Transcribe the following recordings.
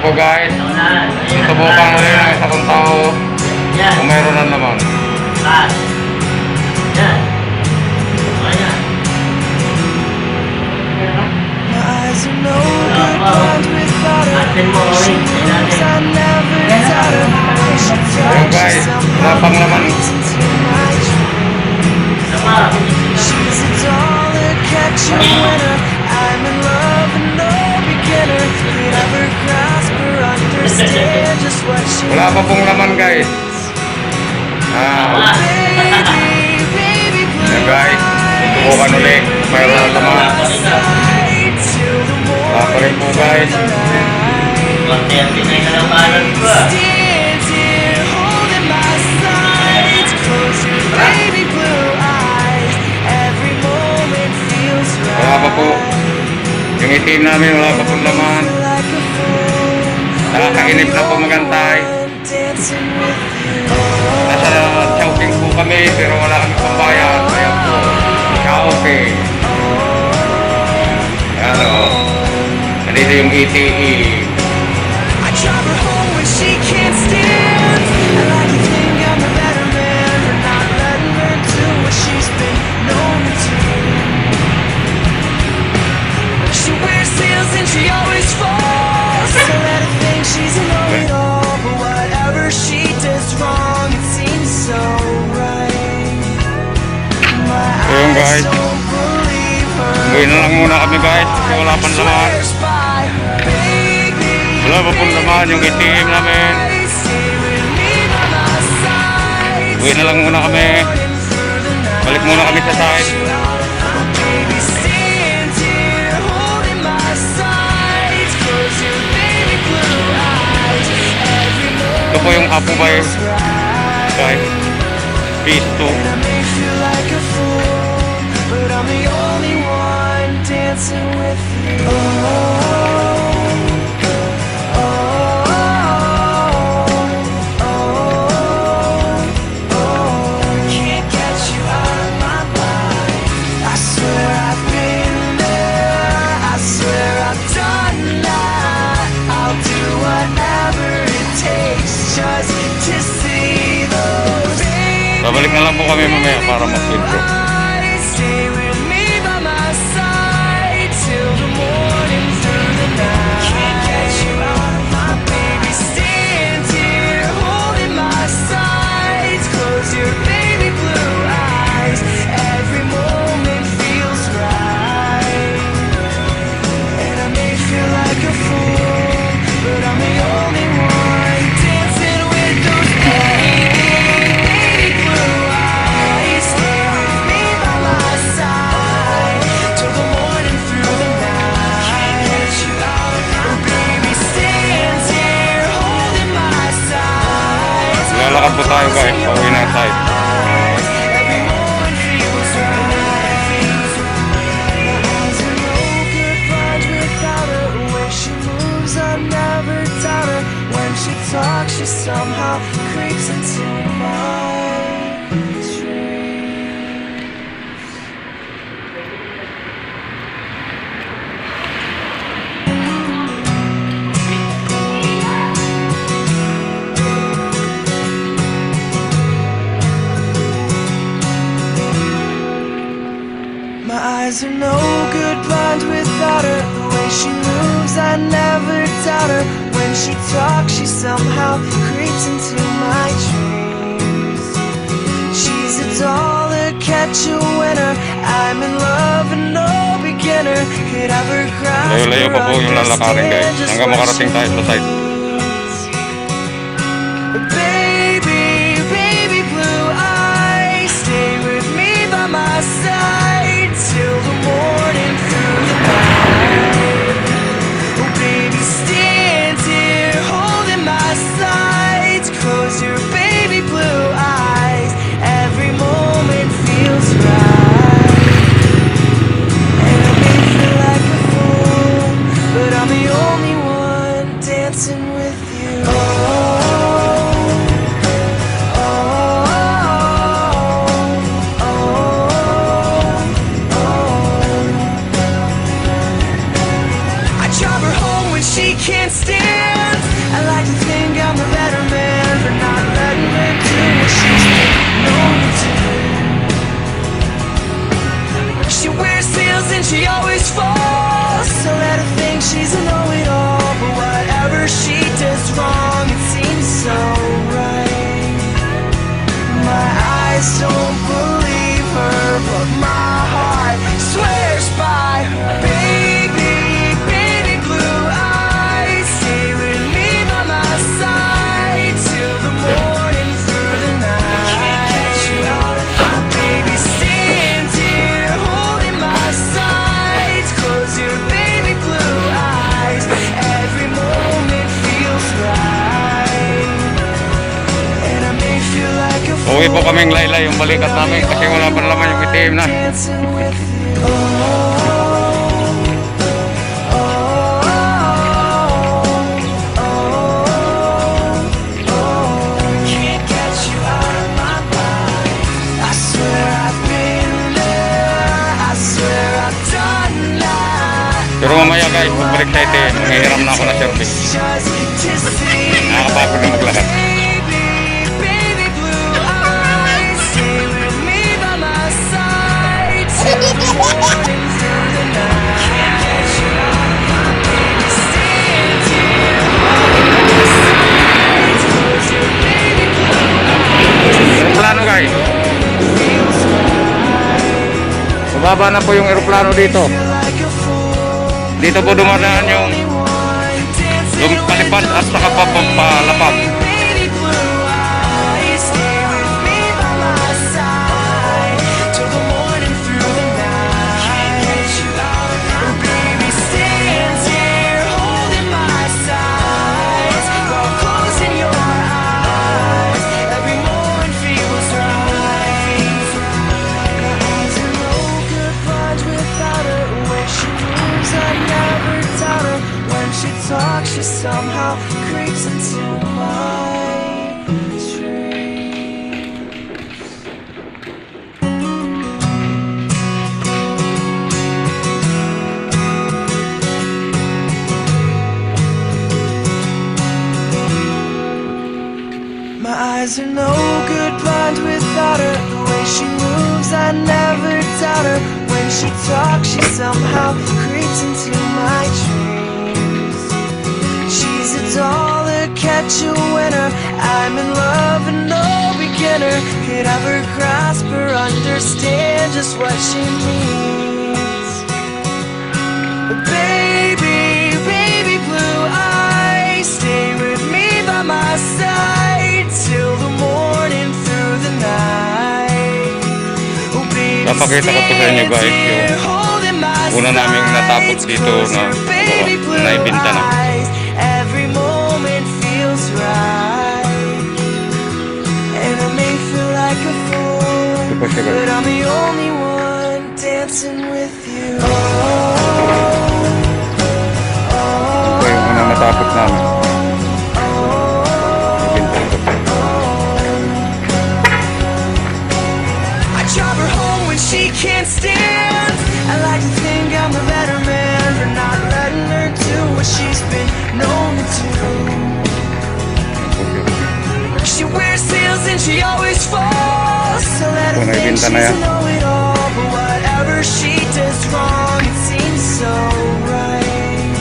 po guys. Subukan na rin ang isa kong tao kung mayroon na naman. Taas. Yan. O, yan. My eyes are no good blind Wala pa pong laman guys. Ah, Yan guys, subukan ulit. Mayroon na laman. Wala pa rin po guys. Konti-konti na yung kalabanan ko. Wala pa po. Yung itim namin wala pa pong laman. Nakakainip na po magantay. Nasa Chowking po kami pero wala kami pambayad. Kaya po, Chowking. Ano, nandito yung ETE. Na kami guys wala pang laman. Wala pa pong laman yung itim namin. Uwi na lang muna kami. Balik muna kami sa site. Ito po yung Apo Bay guys. Phase 2. Babalik na lang po kami mamaya para mag-intro. lakad po tayo guys. Pauwi na tayo. Talks, she somehow creeps into my without her. The way she moves, I never doubt her. When she talks, she somehow creeps into my dreams. She's a dollar catch a winner. I'm in love and no beginner could ever grasp Layo-layo or pa po yung lalakarin guys. understand just what she tayo Uwi po kaming laylay yung balikat namin kasi wala pa naman yung itim na. Pero mamaya guys, pagbalik sa itim, manghihiram na ako na service. Nakakapagod na maglakad. Aeroplano guys, bababa na po yung aeroplano dito. Dito po dumadaan yung yung at saka papalapag. She somehow creeps into my dreams. My eyes are no good blind without her. The way she moves, I never doubt her. When she talks, she somehow creeps into my dreams. She's a doll, a catch a winner. I'm in love and no beginner could ever grasp or understand just what she means. Baby, baby blue eyes, stay with me by my side till the morning through the night. Oh, baby, Papakita ko po sa inyo, guys, yung stand here holding my una naming natapos dito na blue naibenta na. Yung unang natapos namin. Ibenta ito. I drive her home when she can't stand. I like to think I'm the better man for not letting her do what she's been known to do. She wears heels and she always falls. Naibenta she's na a know-it-all. But whatever she does wrong, it seems so right.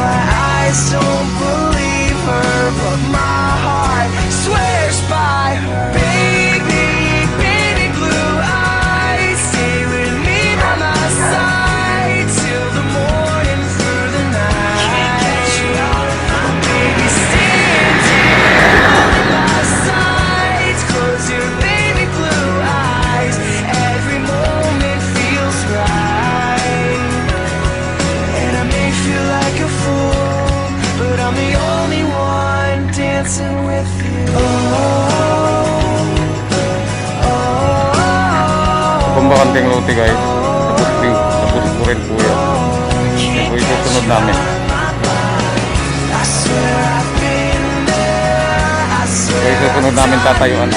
My eyes don't believe her, but my only one dancing with you. Oh, oh, Kung bakanting lote guys, tapos, din- tapos ko rin po yan. Yan po yung susunod namin. Ito swear yung susunod namin tatayuan.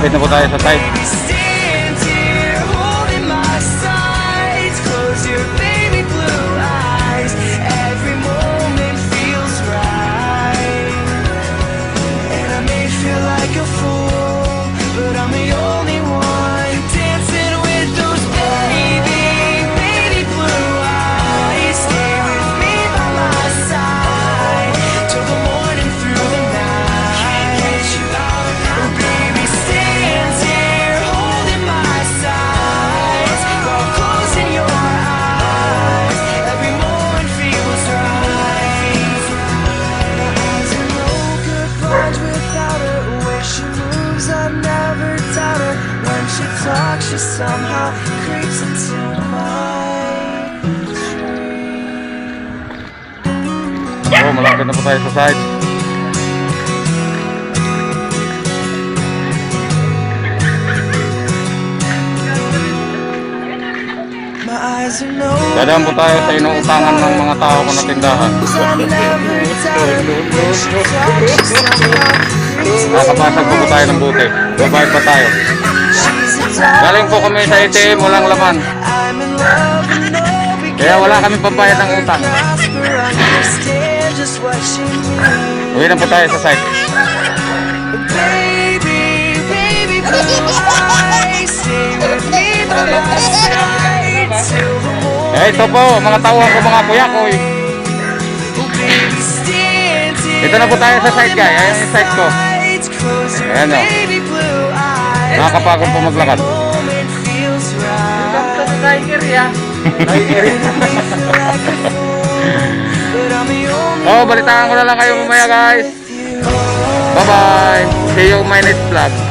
You out. Lapit na po tayo sa type. Po tayo sa side. Dadaan po tayo sa inuutangan ng mga tao ko na tindahan. Nakapasag po po tayo ng buti. Babayad pa tayo. Galing po kami sa ATM, walang laman. Kaya wala kami pambayad ng utang. Uwi na po tayo sa site. Baby, baby, blue eyes, stay with me side till the morning. Eh, ito po, mga tauhan ko, mga kuya ko. eh. Dito na po tayo sa site, guys. Ayan yung site ko. Ayan, oh. Nakakapagod po maglakad. Tiger ya. We Oh, balitaan ko na lang kayo mamaya, guys. Bye-bye. See you my next vlog.